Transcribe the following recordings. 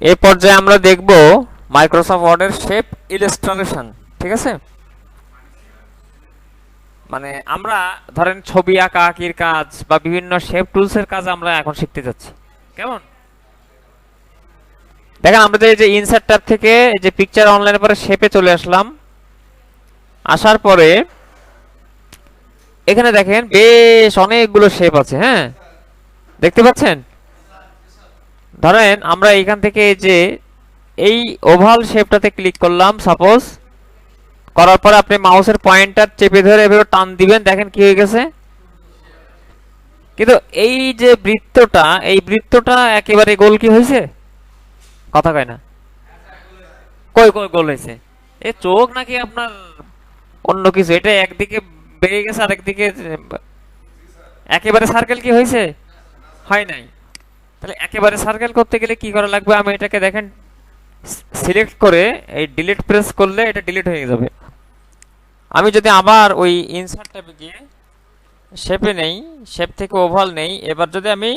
এই পর্যায়ে আমরা দেখব মাইক্রোসফট ওয়ার্ডের শেপ ইলাস্ট্রেশন ঠিক আছে? মানে আমরা ধরেন ছবি আঁকা, আঁকির কাজ বা বিভিন্ন শেপ টুলসের কাজ আমরা এখন শিখতে যাচ্ছি। কেমন? দেখেন, আমরা যে- ইনসার্ট ট্যাব থেকে যে পিকচার অনলাইনের পরে শেপে চলে আসলাম। আসার পরে এখানে দেখেন বেশ অনেকগুলো শেপ আছে হ্যাঁ? দেখতে পাচ্ছেন? ধরেন, আমরা এখান থেকে যে এই ওভাল শেপটাতে ক্লিক করলাম সাপোজ করার পরে আপনি মাউসের পয়েন্টার চেপে ধরে এভাবে টান দিবেন, দেখেন কি হয়ে গেছে। কিন্তু এই যে বৃত্তটা, এই বৃত্তটা একেবারে গোল কি হয়েছে? কথা কয় না। কই কই, গোল হয়েছে? এ চোখ নাকি আপনার অন্য কিছু? এটা একদিকে বেড়ে গেছে আর একদিকে একেবারে সার্কেল কি হয়েছে? হয় নাই। তাহলে একেবারে সার্কেল করতে গেলে কি করা লাগবে? আমি এটাকে দেখেন সিলেক্ট করে এই ডিলিট প্রেস করলে এটা ডিলিট হয়ে যাবে। আমি যদি আবার ওই ইনসার্ট ট্যাবে গিয়ে শেপে নেই শেপ থেকে ওভাল নেই, এবার যদি আমি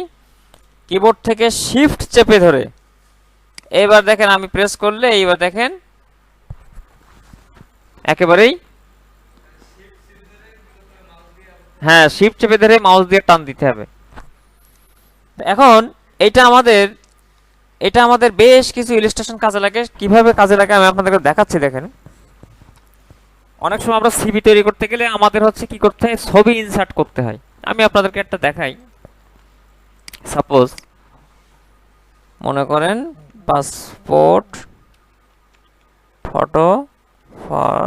কিবোর্ড থেকে শিফট চেপে ধরে, এবার দেখেন আমি প্রেস করলে, এইবার দেখেন একেবারেই হ্যাঁ শিফট চেপে ধরে মাউস দিয়ে টান দিতে হবে। এখন এটা আমাদের এটা আমাদের বেশ কিছু ইলিস্ট্রেশন কাজে লাগে। কীভাবে কাজে লাগে আমি আপনাদেরকে দেখাচ্ছি, দেখেন। অনেক সময় আমরা সিভি তৈরি করতে গেলে আমাদের হচ্ছে কি করতে হয়, ছবি ইনসার্ট করতে হয়। আমি আপনাদেরকে একটা দেখাই। সাপোজ মনে করেন পাসপোর্ট ফটো ফর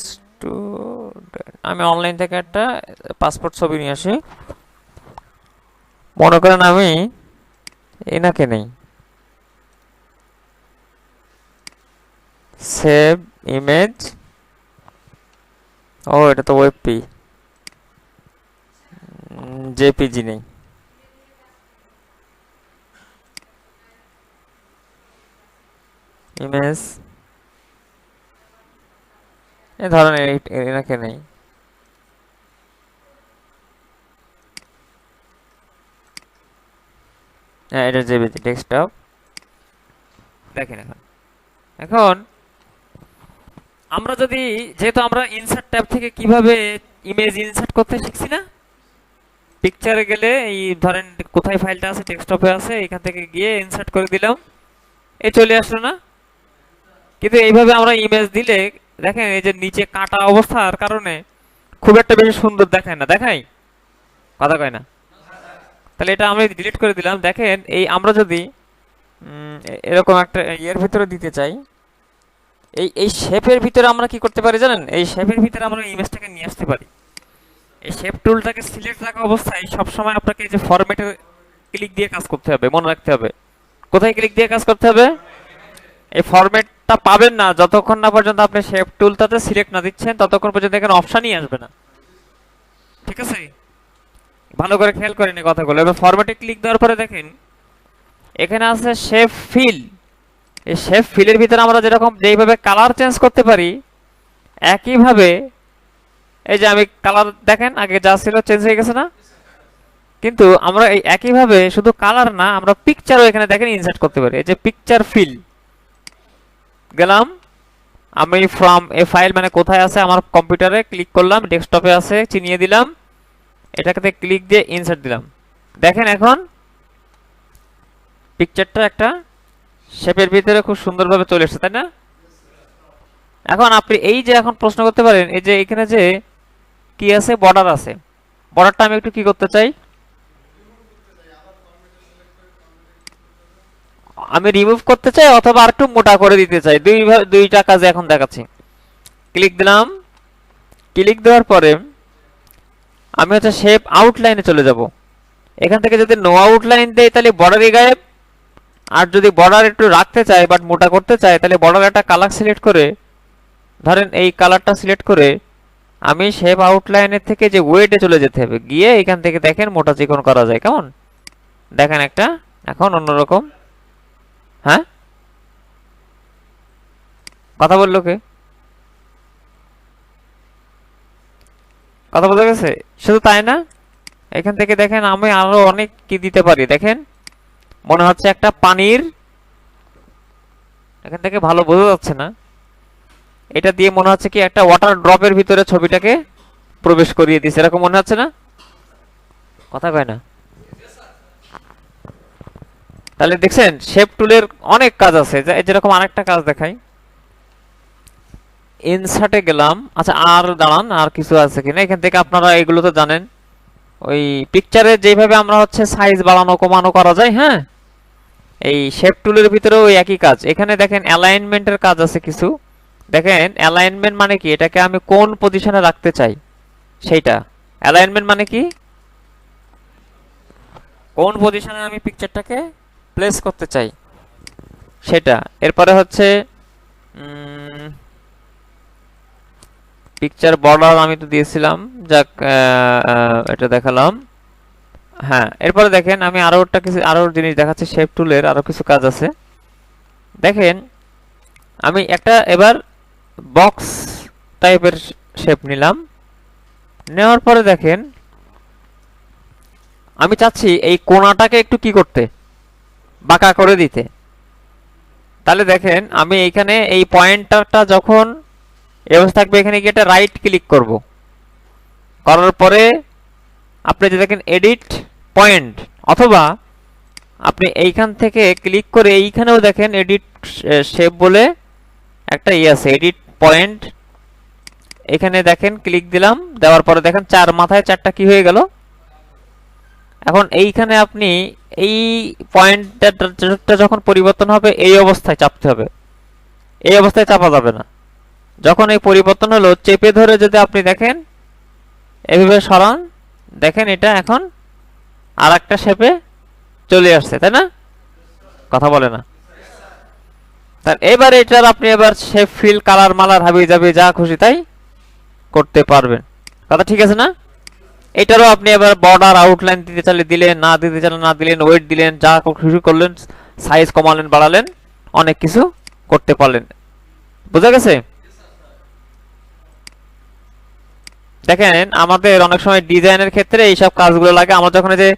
স্টুডেন্ট আমি অনলাইন থেকে একটা পাসপোর্ট ছবি নিয়ে আসি। মনে করেন আমি এনাকে নেই। সেভ ইমেজ ও, এটা তো ওয়েবপি জেপিজি নেই। ইমেজ এ ধরনের এনাকে নেই। হ্যাঁ এটা জেপিজি ডেস্কটপ দেখেন এখন। এখন, আমরা যদি, যেহেতু আমরা ইনসার্ট ট্যাব থেকে কীভাবে ইমেজ ইনসার্ট করতে শিখছি না পিকচারে গেলে এই ধরেন কোথায় ফাইলটা আছে ডেস্কটপে আছে, এখান থেকে গিয়ে ইনসার্ট করে দিলাম এই চলে আসলো না। কিন্তু এইভাবে আমরা ইমেজ দিলে, দেখেন এই যে নিচে কাটা অবস্থার কারণে খুব একটা বেশি সুন্দর দেখায় না দেখাই কথা কয় না? তাহলে এটা আমি ডিলিট করে দিলাম, দেখেন এই আমরা যদি এরকম একটা ইয়ের ভিতরে দিতে চাই, এই এই শেপের ভিতরে আমরা কি করতে পারি জানেন? এই শেপের ভিতরে আমরা ইমেজটাকে নিয়ে আসতে পারি। এই শেপ টুলটাকে সিলেক্ট রাখা অবস্থায় সবসময় আপনাকে যে ফরম্যাটে ক্লিক দিয়ে কাজ করতে হবে, মনে রাখতে হবে। কোথায় ক্লিক দিয়ে কাজ করতে হবে? এই ফরম্যাটটা পাবেন না, যতক্ষণ না পর্যন্ত আপনি শেপ টুলটাতে সিলেক্ট না দিচ্ছেন, ততক্ষণ পর্যন্ত এখানে অপশনই আসবে না। ঠিক আছে? ভালো করে খেয়াল করেন এই কথাগুলো। এবার ফরম্যাটে ক্লিক দেওয়ার পরে দেখেন, এখানে আছে শেপ ফিল এই শেপ ফিলের ভিতরে আমরা যেরকম যেইভাবে কালার চেঞ্জ করতে পারি, একইভাবে, এই যে আমি কালার দেখেন, আগে যা ছিল চেঞ্জ হয়ে গেছে না? কিন্তু আমরা এই একইভাবে শুধু কালার না, আমরা পিকচারও এখানে দেখেন ইনসার্ট করতে পারি। এই যে পিকচার ফিল গেলাম, আমি ফ্রম এ ফাইল মানে কোথায় আছে, আমার কম্পিউটারে ক্লিক করলাম ডেস্কটপে আছে, চিনিয়ে দিলাম। এটাকে ক্লিক দিয়ে ইনসার্ট দিলাম। দেখেন এখন পিকচারটা একটা শেপের ভিতরে খুব সুন্দরভাবে চলে এসেছে, তাই না? এখন আপনি এই যে এখন প্রশ্ন করতে পারেন, এই যে এখানে যে কি আছে বর্ডার আছে বর্ডারটা আমি একটু কি করতে চাই? আমি রিমুভ করতে চাই অথবা আরেকটু মোটা করে দিতে চাই? দুই দুইটা কাজে এখন দেখাচ্ছি। ক্লিক দিলাম। ক্লিক দেওয়ার পরে আমি হচ্ছে শেপ আউটলাইনে চলে যাব। এখান থেকে যদি নো আউটলাইন দেয় তাহলে বর্ডারই গায়েব। আর যদি বর্ডার একটু রাখতে চাই বাট মোটা করতে চাই তাহলে বর্ডার একটা কালার সিলেক্ট করে, ধরেন এই কালারটা সিলেক্ট করে, আমি শেপ আউটলাইনের থেকে যে ওয়েটে চলে যেতে হবে, গিয়ে এখান থেকে দেখেন মোটা চিকন করা যায়, কেমন? দেখেন একটা, এখন অন্যরকম। হ্যাঁ? কথা বলল কে? কথা বলে গেছে? শুধু তাই না? এখান থেকে দেখেন আমি আরও অনেক কি দিতে পারি, দেখেন? মনে হচ্ছে একটা পানির এখান থেকে ভালো বোঝা যাচ্ছে না। এটা দিয়ে মনে হচ্ছে কি একটা ওয়াটার ড্রপের ভিতরে ছবিটাকে প্রবেশ করিয়ে দিয়েছে এরকম মনে হচ্ছে না? কথা কয় না। তাহলে দেখছেন শেপ টুলের অনেক কাজ আছে। যেরকম আরেকটা কাজ দেখাই। ইনসার্টে গেলাম। আচ্ছা আর দাঁড়ান, আর কিছু আছে কিনা? এখান থেকে আপনারা এগুলো তো জানেন। ওই পিকচারে যেভাবে আমরা হচ্ছে সাইজ বাড়ানো, কমানো করা যায় হ্যাঁ? এই শেপ টুলের ভিতরেও ওই একই কাজ। এখানে দেখেন অ্যালাইনমেন্টের কাজ আছে কিছু। দেখেন অ্যালাইনমেন্ট মানে কি? এটাকে আমি কোন পজিশনে রাখতে চাই? সেইটা। অ্যালাইনমেন্ট মানে কি? কোন পজিশনে আমি পিকচারটাকে প্লেস করতে চাই? সেটা। এরপরে হচ্ছে পিকচার বর্ডার আমি তো দিয়েছিলাম, যাক এটা দেখালাম। হ্যাঁ এরপরে দেখেন আমি আরও একটা কিছু, আরও জিনিস দেখাচ্ছি শেপ টুলের আরও কিছু কাজ আছে। দেখেন, আমি একটা এবার বক্স টাইপের শেপ নিলাম। নেওয়ার পরে দেখেন, আমি চাচ্ছি এই কোণাটাকে একটু কি করতে, বাঁকা করে দিতে। তাহলে দেখেন, আমি এইখানে এই পয়েন্টারটা যখন অবস্থা থাকবে এখানে গিয়ে একটা রাইট ক্লিক করব। করার পরে আপনি যে দেখেন এডিট পয়েন্ট অথবা আপনি এইখান থেকে ক্লিক করে এইখানেও দেখেন এডিট শেপ বলে একটা ইয়ে আছে এডিট পয়েন্ট এখানে দেখেন ক্লিক দিলাম, দেওয়ার পরে দেখেন চার মাথায় চারটা কি হয়ে গেল? এখন এইখানে আপনি এই পয়েন্টটা যখন পরিবর্তন হবে, এই অবস্থায় চাপতে হবে। এই অবস্থায় চাপা যাবে না। যখন এই পরিবর্তন হলো, চেপে ধরে যদি আপনি দেখেন, এভাবে সরান, দেখেন এটা এখন আর একটা শেপে চলে আসছে, তাই না? কথা বলে না। তার এবার এটার আপনি এবার শেপ ফিল কালার মালার, হাবি যাবে যা খুশি তাই করতে পারবেন। কথা ঠিক আছে না? এটারও আপনি এবার বর্ডার আউটলাইন দিতে চাইলে দিলেন, না দিতে চাইলে না দিলেন ওয়েট দিলেন, যা খুশি করলেন সাইজ কমালেন, বাড়ালেন, অনেক কিছু করতে পারলেন। বোঝা গেছে? দেখেন, আমাদের অনেক সময় ডিজাইনের ক্ষেত্রে এইসব কাজগুলো লাগে। আমরা যখন যে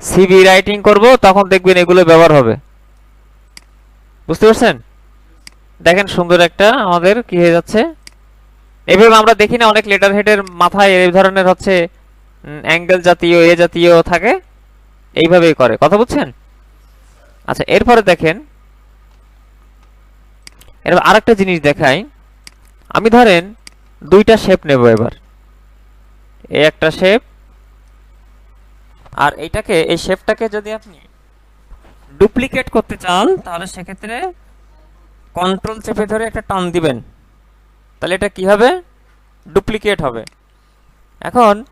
সিভি রাইটিং করব, তখন দেখবেন এগুলো ব্যবহার হবে। বুঝতে পারছেন? দেখেন সুন্দর একটা আমাদের কি হয়ে যাচ্ছে। এভাবে আমরা দেখি না, অনেক লেটার হেডের মাথায় এই ধরনের হচ্ছে অ্যাঙ্গেল জাতীয়, এ জাতীয় থাকে। এইভাবেই করে। কথা বুঝছেন? আচ্ছা এরপরে দেখেন, এরপর আরেকটা জিনিস দেখাই। আমি ধরেন দুইটা শেপ নেব এবার। এই একটা শেপ আর এইটাকে এই শেপটাকে যদি আপনি ডুপ্লিকেট করতে চান, তাহলে সেক্ষেত্রে কন্ট্রোল চেপে ধরে একটা টান দিবেন। তাহলে এটা কি হবে? ডুপ্লিকেট হবে। এখন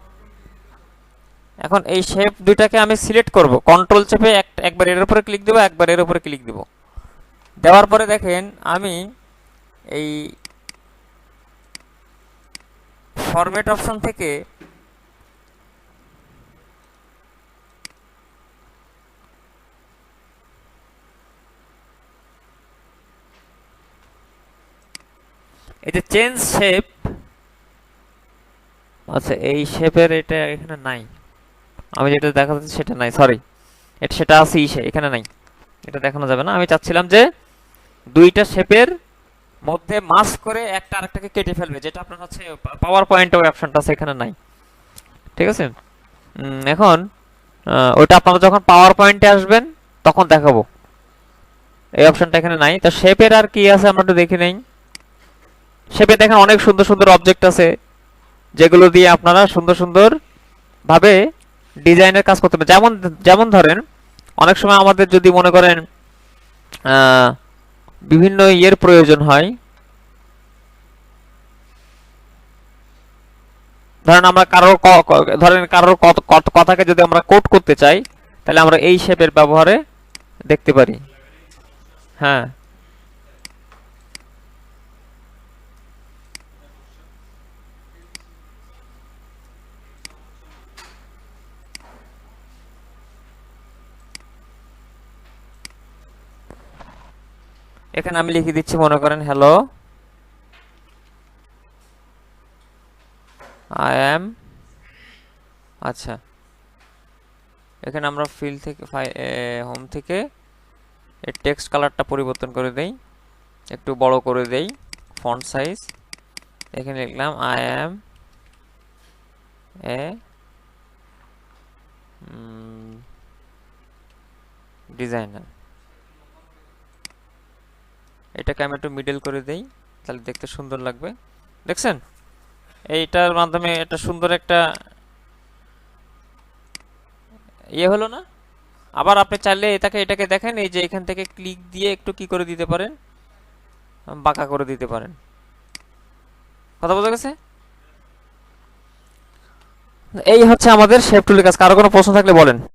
এখন এই শেপ দুইটাকে আমি সিলেক্ট করব। কন্ট্রোল চেপে এক- একবার এর উপরে ক্লিক দেবো, একবার এর উপরে ক্লিক দেবো। দেওয়ার পরে দেখেন, আমি এই ফরম্যাট অপশন থেকে এই চেঞ্জ শেপ আচ্ছা এই শেপের এটা এখানে নাই। আমি যেটা দেখাচ্ছি সেটা নাই সরি এটা, সেটা আছে ইসে এখানে নাই। এটা দেখানো যাবে না। আমি চাচ্ছিলাম যে দুইটা শেপের মধ্যে মাস করে একটা আরেকটাকে কেটে ফেলবে, যেটা আপনার হচ্ছে পাওয়ার পয়েন্ট অপশনটা এখানে নাই। ঠিক আছে? এখন ওটা আপনারা যখন পাওয়ার পয়েন্টে আসবেন, তখন দেখাবো। এই অপশনটা এখানে নাই। তো শেপের আর কি আছে আমরা একটু দেখে নেই। শেপে দেখেন অনেক সুন্দর সুন্দর অবজেক্ট আছে, যেগুলো দিয়ে আপনারা সুন্দর সুন্দর ভাবে ডিজাইনের কাজ করতে পারেন যেমন যেমন ধরেন, অনেক সময় আমাদের যদি মনে করেন বিভিন্ন ইয়ের প্রয়োজন হয়। ধরেন আমরা কারোর ধরেন কারোর কথাকে যদি আমরা কোট করতে চাই, তাহলে আমরা এই শেপের ব্যবহারে দেখতে পারি। হ্যাঁ। এখানে আমি লিখে দিচ্ছি, মনে করেন হ্যালো আই অ্যাম আচ্ছা এখানে আমরা ফিল থেকে হোম থেকে এর টেক্সট কালারটা পরিবর্তন করে দেই, একটু বড় করে দেই ফন্ট সাইজ এখানে লিখলাম আই অ্যাম এ ডিজাইনার এটাকে আমি একটু মিডল করে দেই, তাহলে দেখতে সুন্দর লাগবে। দেখছেন? এইটার মাধ্যমে একটা সুন্দর একটা ইয়ে হলো না? আবার আপনি চাইলে এটাকে এটাকে দেখেন, এই যে এখান থেকে ক্লিক দিয়ে একটু কি করে দিতে পারেন? বাঁকা করে দিতে পারেন। কথা বোঝা গেছে? এই হচ্ছে আমাদের শেপ টুলের কাজ। কারও কোনো প্রশ্ন থাকলে বলেন।